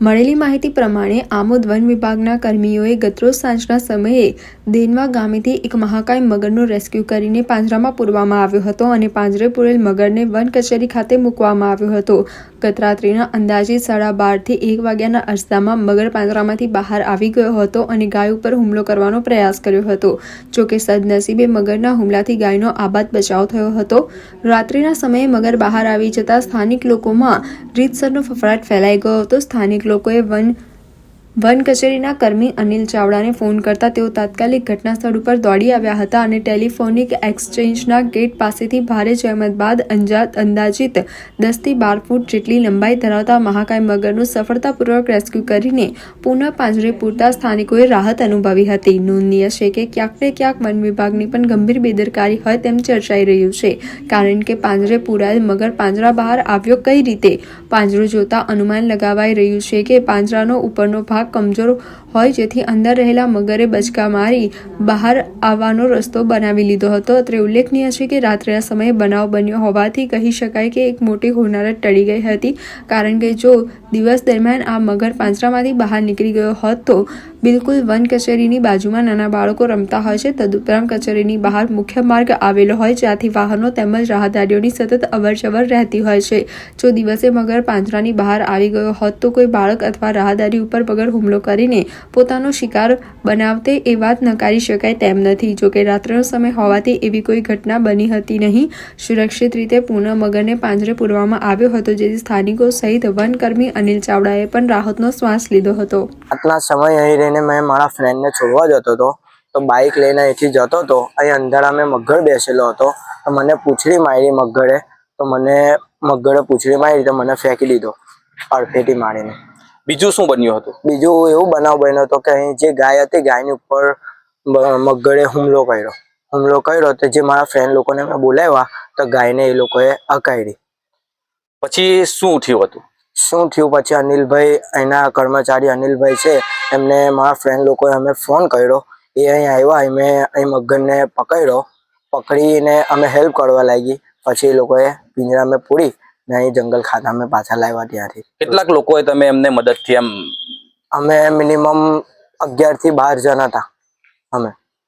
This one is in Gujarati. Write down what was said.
મળેલી માહિતી પ્રમાણે આમોદ વન વિભાગના કર્મીઓએ ગતરોજ સાંજના સમયે દેનવા ગામેથી એક મહાકાય મગરનો રેસ્ક્યુ કરીને પાંજરામાં પૂરવામાં આવ્યો હતો અને પાંજરે પૂરેલ મગરને વન કચેરી ખાતે મૂકવામાં આવ્યો હતો. ગતરાત્રિના અંદાજે સાડા બારથી એક વાગ્યાના અરસામાં મગર પાંજરામાંથી બહાર આવી ગયો હતો અને ગાય ઉપર હુમલો કરવાનો પ્રયાસ કર્યો હતો. જોકે સદનસીબે મગરના હુમલાથી ગાયનો આબાદ બચાવ થયો હતો. રાત્રિના સમયે મગર બહાર આવી જતા સ્થાનિક લોકોમાં રીતસરનો ફફડાટ ફેલાઈ ગયો હતો. સ્થાનિક લોકોએ વન વન કચેરીના કર્મી અનિલ ચાવડાને ફોન કરતા તેઓ તાત્કાલિક ઘટના સ્થળ ઉપર દોડી આવ્યા હતા અને ટેલિફોનિક એક્સચેન્જના ગેટ પાસેથી ભારે જહેમત બાદ અંજાત અંદાજિત દસથી બાર ફૂટ જેટલી લંબાઈ ધરાવતા મહાકાય મગરનું સફળતાપૂર્વક રેસ્ક્યુ કરીને પુનઃ પાંજરે પૂરતા સ્થાનિકોએ રાહત અનુભવી હતી. નોંધનીય છે કે ક્યાંક ને ક્યાંક વન વિભાગની પણ ગંભીર બેદરકારી હોય તેમ ચર્ચાઈ રહ્યું છે. કારણ કે પાંજરે પૂરાયેલ મગર પાંજરા બહાર આવ્યો કઈ રીતે? પાંજરો જોતા અનુમાન લગાવાઈ રહ્યું છે કે પાંજરાનો ઉપરનો ભાગ કમજોર હોય જેથી અંદર રહેલા મગરે બચકા મારી બહાર આવવાનો રસ્તો બનાવી લીધો હતો. અત્રે ઉલ્લેખનીય છે કે રાત્રિના સમયે બનાવ બન્યો હોવાથી કહી શકાય કે એક મોટી હોનારત ટળી ગઈ હતી. કારણ કે જો દિવસ દરમિયાન આ મગર પાંજરામાંથી બહાર નીકળી ગયો હોત તો બિલકુલ વન કચેરીની બાજુમાં નાના બાળકો રમતા હોય છે. તદુપરાંત કચેરીની બહાર મુખ્ય માર્ગ આવેલો હોય જ્યાંથી વાહનો તેમજ રાહદારીઓની સતત અવરજવર રહેતી હોય છે. જો દિવસે મગર પાંજરાની બહાર આવી ગયો હોત તો કોઈ બાળક અથવા રાહદારી ઉપર મગર હુમલો કરીને પોતાનો શિકાર બનાવતે એ વાત નકારી શકાય તેમ નથી. જોકે રાત્રનો સમય હોવાથી એવી કોઈ ઘટના બની હતી નહીં. સુરક્ષિત રીતે પૂર્ણ મગરને પાંજરે પૂરવામાં આવ્યો હતો, જેથી સ્થાનિકો સહિત વનકર્મી અનિલ ચાવડાએ પણ રાહતનો શ્વાસ લીધો હતો. આટલા સમય અહીં રહીને મેં મારા ફ્રેન્ડને છોડવા જતો હતો. તો બાઇક લઈને અહીંથી જતો હતો. અહીં અંધારા મેં મગર બેસેલો હતો. તો મને પૂછડી મારી મગરે. તો મને મગરે પૂછડી મારી તો મને ફેંકી દીધો. અડફેટી મારીને. બીજું શું બન્યું હતું? બીજું એવું બનાવ બન્યો હતો કે અહીં જે ગાય હતી ગાયની ઉપર બ- હુમલો કર્યો. હુમલો કર્યો તો જે મારા ફ્રેન્ડ લોકોને મેં બોલાવ્યા તો ગાયને એ લોકોએ અકાયડી પછી શું થયું હતું? શું થયું પછી અનિલભાઈ અહીંના કર્મચારી અનિલભાઈ છે એમને મારા ફ્રેન્ડ લોકોએ અમે ફોન કર્યો. એ અહીં આવ્યા અમે અહીં મગનને પકડ્યો. પકડીને અમે હેલ્પ કરવા લાગી. પછી એ લોકોએ પિંજરામાં પૂરી. ને જંગલ જંગલ અમે પાછા લાવ્યા ત્યાંથી. કેટલાક લોકોએ તમે એમને મદદથી એમ અમે મિનિમમ અગિયારથી બાર જણ હતા અમે.